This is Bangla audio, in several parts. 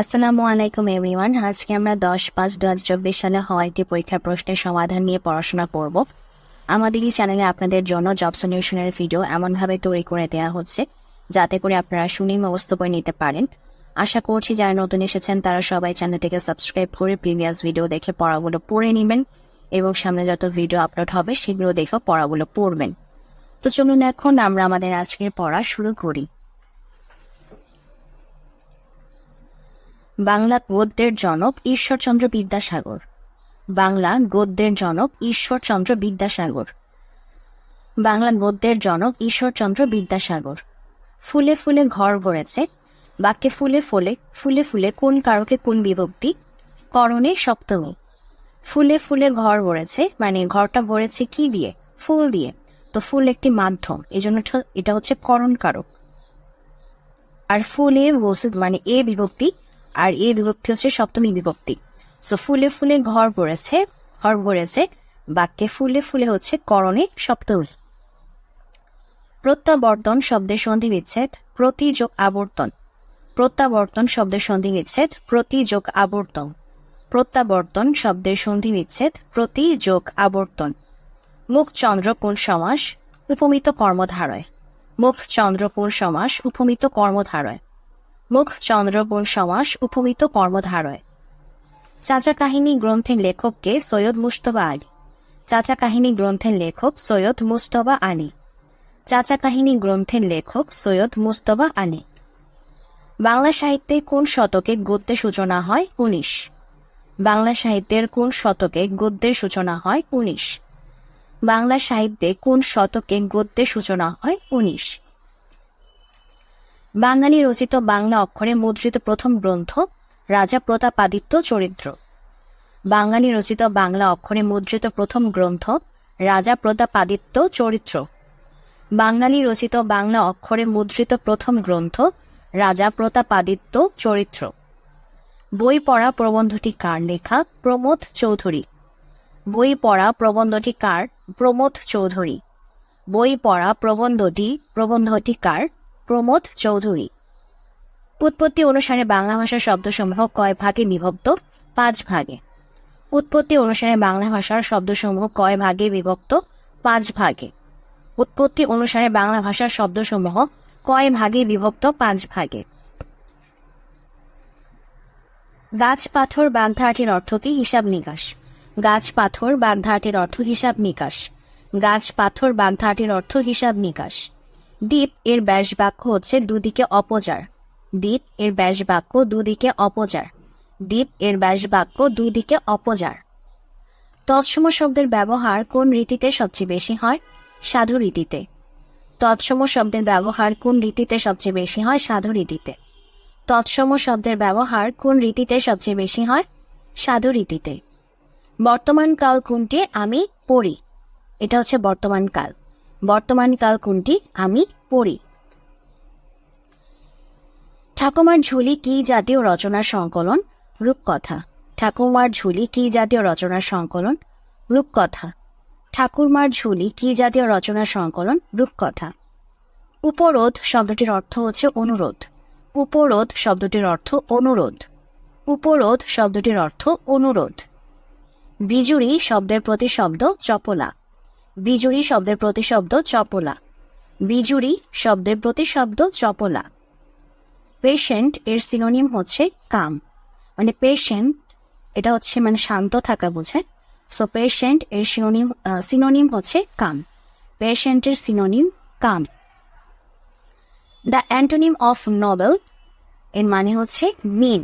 আসসালামু আলাইকুম এভরিওয়ান আজকে আমরা দশ পাঁচ দু হাজার চব্বিশ সালে হওয়া একটি পরীক্ষার প্রশ্নের সমাধান নিয়ে পড়াশোনা করব। আমাদের এই চ্যানেলে আপনাদের জন্য জব সলিউশনের ভিডিও এমনভাবে তৈরি করে দেওয়া হচ্ছে, যাতে করে আপনারা শুনে মুখস্থ করে নিতে পারেন। আশা করছি যারা নতুন এসেছেন, তারা সবাই চ্যানেলটিকে সাবস্ক্রাইব করে প্রিভিয়াস ভিডিও দেখে পড়াগুলো পড়ে নেবেন এবং সামনে যত ভিডিও আপলোড হবে, সেগুলো দেখে পড়াগুলো পড়বেন। তো চলুন এখন আমরা আমাদের আজকের পড়া শুরু করি। বাংলা গদ্যের জনক ঈশ্বরচন্দ্র বিদ্যাসাগর। বাংলা গদ্যের জনক ঈশ্বরচন্দ্র বিদ্যাসাগর। বাংলা গদ্যের জনক ঈশ্বরচন্দ্র বিদ্যাসাগর। ফুলে ফুলে ঘর গড়েছে, বাক্যে ফুলে ফুলে ফুলে ফুলে কোন কারকে কোন বিভক্তি? করণে সপ্তমী। ফুলে ফুলে ঘর গড়েছে মানে ঘরটা গড়েছে কি দিয়ে? ফুল দিয়ে। তো ফুল একটি মাধ্যম এই জন্য এটা- হচ্ছে করণ কারক। আর ফুলে বলছে মানে এ বিভক্তি আর এ বিভক্তি হচ্ছে সপ্তমী বিভক্তি। সো ফুলে ফুলে ঘর ভরেছে ঘর ভরেছে, বাক্যে ফুলে ফুলে হচ্ছে করণে সপ্তমী। প্রত্যাবর্তন শব্দের সন্ধি বিচ্ছেদ প্রতি যোগ আবর্তন। প্রত্যাবর্তন শব্দের সন্ধি বিচ্ছেদ প্রতি যোগ আবর্তন। প্রত্যাবর্তন শব্দের সন্ধি বিচ্ছেদ প্রতি যোগ আবর্তন। মুখ চন্দ্রপুর সমাস, উপমিত কর্মধারয়। মুখ চন্দ্রপুর সমাস, উপমিত কর্মধারয়। মুখ চন্দ্রপুর সমাস উপমিত কর্মধারয়। চাচা কাহিনী গ্রন্থের লেখককে সৈয়দ মুস্তফা আলী। চাচা কাহিনী গ্রন্থের লেখক সৈয়দ মুস্তফা আলী। চাচা কাহিনী গ্রন্থের লেখক সৈয়দ মুস্তফা আলী। বাংলা সাহিত্যে কোন শতকে গদ্যের সূচনা হয় উনিশ। বাংলা সাহিত্যের কোন শতকে গদ্যের সূচনা হয় উনিশ। বাংলা সাহিত্যে কোন শতকে গদ্যের সূচনা হয় উনিশ। বাঙালি রচিত বাংলা অক্ষরে মুদ্রিত প্রথম গ্রন্থ রাজা প্রতাপাদিত্য চরিত্র। বাঙালি রচিত বাংলা অক্ষরে মুদ্রিত প্রথম গ্রন্থ রাজা প্রতাপাদিত্য চরিত্র। বাঙালি রচিত বাংলা অক্ষরে মুদ্রিত প্রথম গ্রন্থ রাজা প্রতাপাদিত্য চরিত্র। বই পড়া প্রবন্ধটি কার লেখা? প্রমোদ চৌধুরী। বই পড়া প্রবন্ধটি কার? প্রমোদ চৌধুরী। বই পড়া প্রবন্ধটি প্রবন্ধটি কার? প্রমোদ চৌধুরী। উৎপত্তি অনুসারে বাংলা ভাষার শব্দসমূহ কয় ভাগে বিভক্ত? পাঁচ ভাগে। উৎপত্তি অনুসারে বাংলা ভাষার শব্দসমূহ কয় ভাগে বিভক্ত? পাঁচ ভাগে। উৎপত্তি অনুসারে বাংলা ভাষার শব্দসমূহ কয় ভাগে বিভক্ত? পাঁচ ভাগে। গাছ পাথর বাগধারাটির অর্থ কি? হিসাব নিকাশ। গাছ পাথর বাগধারাটির অর্থ হিসাব নিকাশ। গাছ পাথর বাগধারাটির অর্থ হিসাব নিকাশ। দ্বীপ এর ব্যাস বাক্য হচ্ছে দুদিকে অপচার। দ্বীপ এর ব্যাস বাক্য দুদিকে অপচার। দ্বীপ এর ব্যাস বাক্য দুদিকে অপচার। তৎসম শব্দের ব্যবহার কোন রীতিতে সবচেয়ে বেশি হয়? সাধু রীতিতে। তৎসম শব্দের ব্যবহার কোন রীতিতে সবচেয়ে বেশি হয়? সাধু রীতিতে। তৎসম শব্দের ব্যবহার কোন রীতিতে সবচেয়ে বেশি হয়? সাধু রীতিতে। বর্তমান কাল কোনটি? আমি পড়ি। এটা হচ্ছে বর্তমান কাল। বর্তমান কাল কোনটি? আমি পড়ি। ঠাকুমার ঝুলি কি জাতীয় রচনার সংকলন? রূপকথা। ঠাকুমার ঝুলি কি জাতীয় রচনার সংকলন? রূপকথা। ঠাকুরমার ঝুলি কি জাতীয় রচনার সংকলন? রূপকথা। উপরোধ শব্দটির অর্থ হচ্ছে অনুরোধ। উপরোধ শব্দটির অর্থ অনুরোধ। উপরোধ শব্দটির অর্থ অনুরোধ। বিজুরি শব্দের প্রতিশব্দ চপলা। বিজুরি শব্দের প্রতিশব্দ চপলা। বিজুরি শব্দের প্রতিশব্দ চপলা। পেশেন্ট এর সিনোনিম হচ্ছে কাম। মানে পেশেন্ট এটা হচ্ছে মানে শান্ত থাকা বোঝে সো পেশেন্ট এর সিনোনিম সিনোনিম হচ্ছে কাম। পেশেন্টের synonym calm. The antonym of noble এর মানে হচ্ছে মিন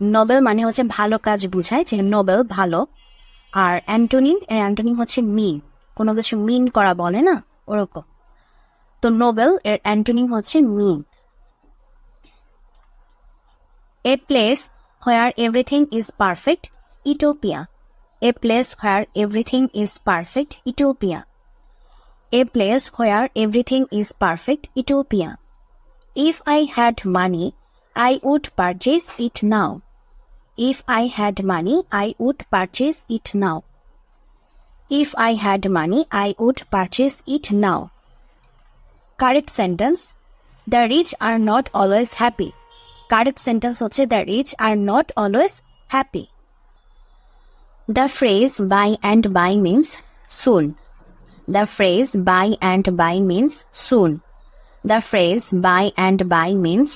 নোবেল মানে হচ্ছে ভালো কাজ বুঝায়, যে নোবেল ভালো। আর অ্যান্টোনিম এর অ্যান্টোনিম হচ্ছে মিন কোনো কিছু মিন করা বলে না, ওরকম। তো নোবেল এর অ্যান্টোনিম হচ্ছে mean a place where everything is perfect utopia a place where everything is perfect utopia a place where everything is perfect utopia If I had money I would purchase it now If I had money I would purchase it now. If I had money, I would purchase it now. Correct sentence. The rich are not always happy. Correct sentence হচ্ছে the rich are not always happy the phrase by and by means soon the phrase by and by means soon the phrase by and by means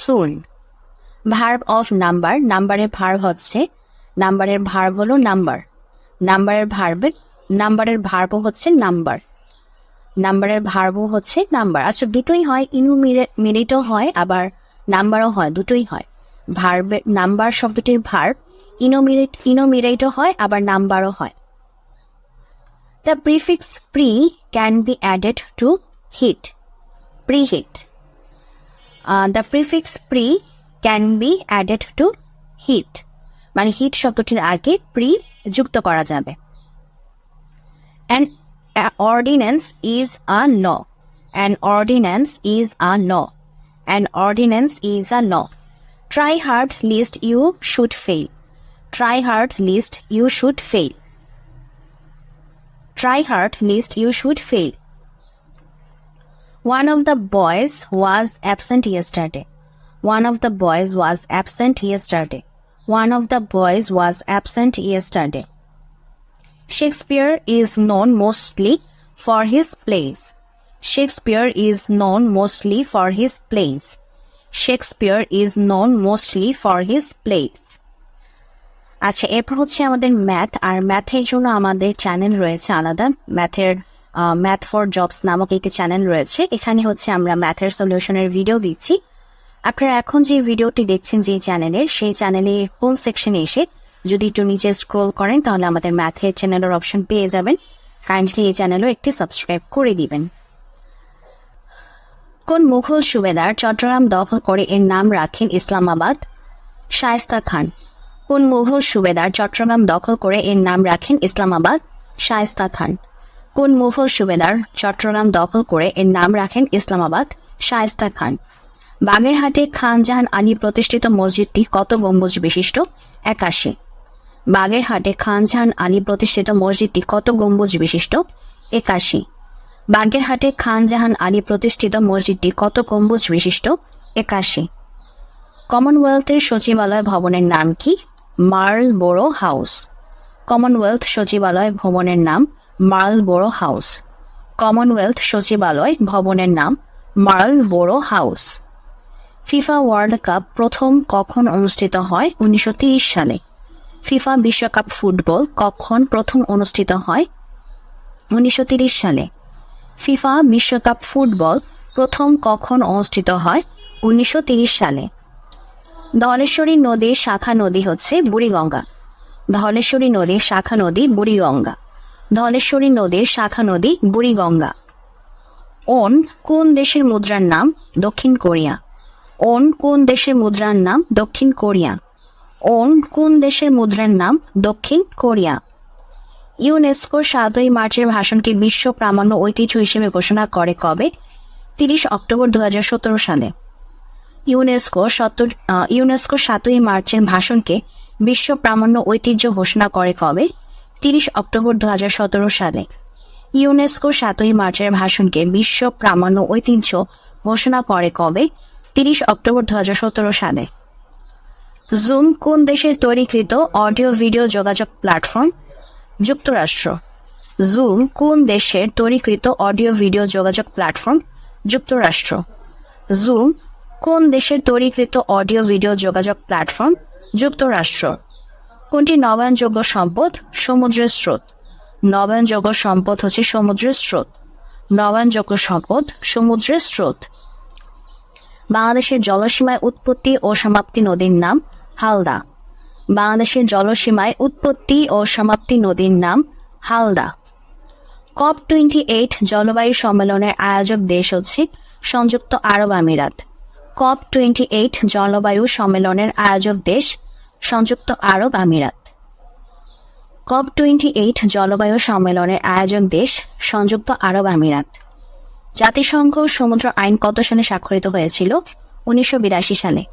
soon verb of number নাম্বারের ভার্ব হচ্ছে নাম্বারের ভার্ব হলো নাম্বার নাম্বারের ভার্বের নাম্বারের ভার্বও হচ্ছে নাম্বার। নাম্বারের ভার্বও হচ্ছে নাম্বার। আচ্ছা দুটোই হয় ইনুমিরেটও হয়, আবার নাম্বারও হয়, দুটোই হয়। ভার্বের নাম্বার শব্দটির ভার্ব ইনোমিরেট ইনোমিরেটও হয়, আবার নাম্বারও হয়। The prefix pre can be added to heat pre heat the prefix pre can be added to heat মানে হিট শব্দটির আগে প্রি যুক্ত করা যাবে। An ordinance is a law. An ordinance is a law. An ordinance is a law. Try hard lest you should fail. Try hard lest you should fail. Try hard lest you should fail. One of the boys was absent yesterday. One of the boys was absent yesterday. One of the boys was absent yesterday. Shakespeare is known mostly for his plays. Shakespeare is known mostly for his plays. Shakespeare is known mostly for his plays. আচ্ছা এরপর হচ্ছে আমাদের ম্যাথ আর ম্যাথের জন্য আমাদের চ্যানেল রয়েছে আলাদা ম্যাথের ম্যাথ ফর জবস নামক একটি চ্যানেল রয়েছে এখানে হচ্ছে আমরা ম্যাথের সলিউশনের ভিডিও দিচ্ছি আপনারা এখন যে ভিডিওটি দেখছেন যে চ্যানেলের সেই চ্যানেলে হোম সেকশনে এসে যদি একটু নিচে স্ক্রোল করেন, তাহলে আমাদের ম্যাথের চ্যানেলের অপশন পেয়ে যাবেন। কাইন্ডলি এই চ্যানেলও একটি সাবস্ক্রাইব করে দিবেন। কোন মুঘল সুবেদার চট্টগ্রাম দখল করে এর নাম রাখেন ইসলামাবাদ? শায়েস্তা খান। কোন মুঘল সুবেদার চট্টগ্রাম দখল করে এর নাম রাখেন ইসলামাবাদ? শায়েস্তা খান। কোন মুঘল সুবেদার চট্টগ্রাম দখল করে এর নাম রাখেন ইসলামাবাদ? শায়েস্তা খান। বাগেরহাটে খান জাহান আলী প্রতিষ্ঠিত মসজিদটি কত গম্বুজ বিশিষ্ট? একাশি। বাগেরহাটে খান জাহান আলী প্রতিষ্ঠিত মসজিদটি কত গম্বুজ বিশিষ্ট? একাশি। বাগেরহাটে খান জাহান আলী প্রতিষ্ঠিত মসজিদটি কত গম্বুজ বিশিষ্ট? একাশি। কমনওয়েলথের সচিবালয় ভবনের নাম কি? মার্ল বোরো হাউস। কমনওয়েলথ সচিবালয় ভবনের নাম মার্ল বোরো হাউস। কমনওয়েলথ সচিবালয় ভবনের নাম Marlborough house. FIFA World Cup প্রথম কখন অনুষ্ঠিত হয়? উনিশশো সালে। ফিফা বিশ্বকাপ ফুটবল কখন প্রথম অনুষ্ঠিত হয়? উনিশশো সালে। ফিফা বিশ্বকাপ ফুটবল প্রথম কখন অনুষ্ঠিত হয়? উনিশশো সালে। ধলেশ্বরী নদীর শাখা নদী হচ্ছে বুড়িগঙ্গা। ধলেশ্বরী নদীর শাখা নদী বুড়িগঙ্গা। ধলেশ্বরী নদীর শাখা নদী বুড়িগঙ্গা। ওন কোন দেশের মুদ্রার নাম? দক্ষিণ কোরিয়া। ওন কোন দেশের মুদ্রার নাম? দক্ষিণ কোরিয়া। ওন কোন দেশের মুদ্রার নাম? দক্ষিণ কোরিয়া। ইউনেস্কো সাতই মার্চের ভাষণকে বিশ্ব প্রামাণ্য ঐতিহ্য হিসেবে ঘোষণা করে কবে? তিরিশ অক্টোবর দু হাজার সতেরো সালে। ইউনেস্কো সত্তর ইউনেস্কো সাতই মার্চের ভাষণকে বিশ্ব প্রামাণ্য ঐতিহ্য ঘোষণা করে কবে? তিরিশ অক্টোবর দু হাজার সতেরো সালে। ইউনেস্কো সাতই মার্চের ভাষণকে বিশ্ব প্রামাণ্য ঐতিহ্য ঘোষণা করে কবে? তিরিশ অক্টোবর দু হাজার সতেরো সালে। জুম কোন দেশের তৈরিকৃত অডিও ভিডিও যোগাযোগ প্ল্যাটফর্ম যুক্তরাষ্ট্র। জুম কোন দেশের তৈরিকৃত অডিও ভিডিও যোগাযোগ প্ল্যাটফর্ম যুক্তরাষ্ট্র। জুম কোন দেশের তৈরিকৃত অডিও ভিডিও যোগাযোগ প্ল্যাটফর্ম যুক্তরাষ্ট্র। কোনটি নবায়নযোগ্য সম্পদ? সমুদ্রের স্রোত। নবায়নযোগ্য সম্পদ হচ্ছে সমুদ্রের স্রোত। নবায়নযোগ্য সম্পদ, সমুদ্রের স্রোত। বাংলাদেশের জলসীমায় উৎপত্তি ও সমাপ্তি নদীর নাম হালদা। বাংলাদেশের জলসীমায় উৎপত্তি ও সমাপ্তি নদীর নাম হালদা। কপ টোয়েন্টি এইট জলবায়ু সম্মেলনের আয়োজক দেশ হচ্ছে সংযুক্ত আরব আমিরাত। কপ টোয়েন্টি এইট জলবায়ু সম্মেলনের আয়োজক দেশ সংযুক্ত আরব আমিরাত। কপ টোয়েন্টি এইট জলবায়ু সম্মেলনের আয়োজক দেশ সংযুক্ত আরব আমিরাত। জাতিসংঘ সমুদ্র আইন কত সালে স্বাক্ষরিত হয়েছিল? উনিশশো বিরাশি সালে।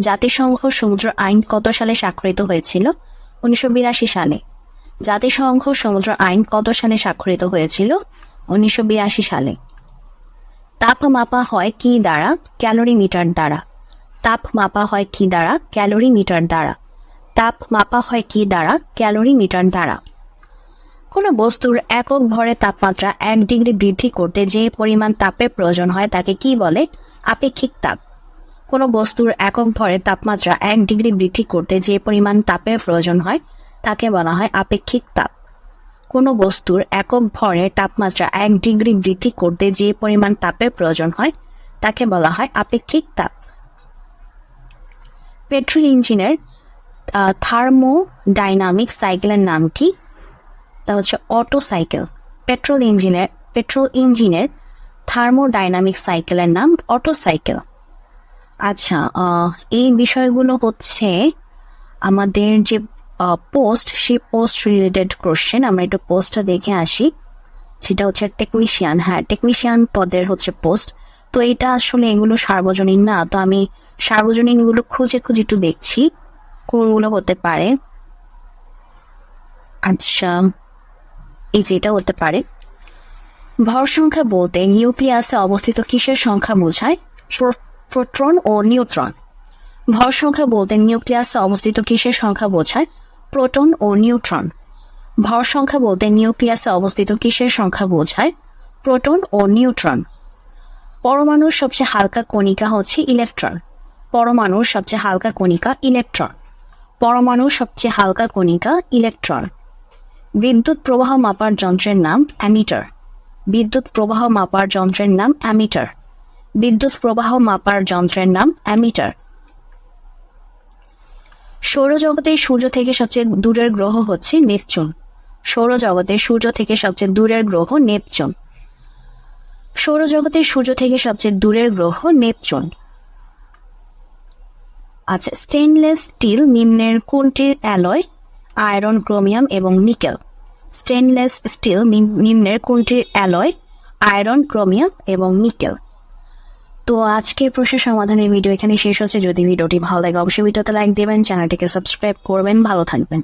জাতিসংঘ সমুদ্র আইন কত সালে স্বাক্ষরিত হয়েছিল? উনিশশো বিরাশি সালে। জাতিসংঘ সমুদ্র আইন কত সালে স্বাক্ষরিত হয়েছিল? উনিশশো বিরাশি সালে। তাপ মাপা হয় কি দ্বারা? ক্যালোরি মিটার দ্বারা। তাপ মাপা হয় কি দ্বারা? ক্যালোরি মিটার দ্বারা। তাপ মাপা হয় কি দ্বারা? ক্যালোরি মিটার দ্বারা। কোনো বস্তুর একক ভরে তাপমাত্রা এক ডিগ্রি বৃদ্ধি করতে যে পরিমাণ তাপের প্রয়োজন হয় তাকে কি বলে? আপেক্ষিক তাপ। কোনো বস্তুর একক ভরে তাপমাত্রা এক ডিগ্রি বৃদ্ধি করতে যে পরিমাণ তাপের প্রয়োজন হয়, তাকে বলা হয় আপেক্ষিক তাপ। কোনো বস্তুর একক ভরের তাপমাত্রা এক ডিগ্রি বৃদ্ধি করতে যে পরিমাণ তাপের প্রয়োজন হয়, তাকে বলা হয় আপেক্ষিক তাপ। পেট্রোল ইঞ্জিনের থার্মোডাইনামিক সাইকেলের নাম কি? তা হচ্ছে অটো সাইকেল পেট্রোল ইঞ্জিনের পেট্রোল ইঞ্জিনের থার্মোডাইনামিক সাইকেলের নাম অটো সাইকেল আচ্ছা এই বিষয়গুলো হচ্ছে আমাদের যে পোস্ট সেই পোস্ট রিলেটেড কোশ্চেন আমরা একটু পোস্টটা দেখে আসি। সেটা হচ্ছে টেকনিশিয়ান হ্যাঁ টেকনিশিয়ান পদের হচ্ছে পোস্ট তো এটা আসলে এগুলো সার্বজনীন না, তো আমি সার্বজনীনগুলো খুঁজে খুঁজে একটু দেখছি, কোনগুলো হতে পারে। আচ্ছা এই যে এটা হতে পারে। ভর সংখ্যা বলতে, নিউক্লিয়াসে অবস্থিত কিসের সংখ্যা বোঝায়? প্রো- প্রোটন ও নিউট্রন। ভর সংখ্যা বলতে নিউক্লিয়াসে অবস্থিত কিসের সংখ্যা বোঝায়? প্রোটন ও নিউট্রন। ভর সংখ্যা বলতে নিউক্লিয়াসে অবস্থিত কিসের সংখ্যা বোঝায়? প্রোটন ও নিউট্রন। পরমাণুর সবচেয়ে হালকা কণিকা হচ্ছে ইলেকট্রন। পরমাণুর সবচেয়ে হালকা কণিকা ইলেকট্রন। পরমাণুর সবচেয়ে হালকা কণিকা ইলেকট্রন। বিদ্যুৎ প্রবাহ মাপার যন্ত্রের নাম অ্যামিটার। বিদ্যুৎ প্রবাহ মাপার যন্ত্রের নাম অ্যামিটার। বিদ্যুৎ প্রবাহ মাপার যন্ত্রের নাম অ্যামিটার। সৌরজগতে সূর্য থেকে সবচেয়ে দূরের গ্রহ হচ্ছে নেপচুন। সৌরজগতে সূর্য থেকে সবচেয়ে দূরের গ্রহ নেপচুন। সৌরজগতের সূর্য থেকে সবচেয়ে দূরের গ্রহ নেপচুন। আচ্ছা স্টেনলেস স্টিল নিম্নের কোনটির অ্যালয়? আয়রন, ক্রোমিয়াম এবং নিকেল। স্টেনলেস স্টিল নিম্নের কোনটির অ্যালয়? আয়রন, ক্রোমিয়াম এবং নিকেল। তো আজকের প্রশ্নের সমাধানের ভিডিও এখানে শেষ হচ্ছে। যদি ভিডিওটি ভালো লাগে, অবশ্যই ভিডিওতে লাইক দেবেন, চ্যানেলটিকে সাবস্ক্রাইব করবেন। ভালো থাকবেন।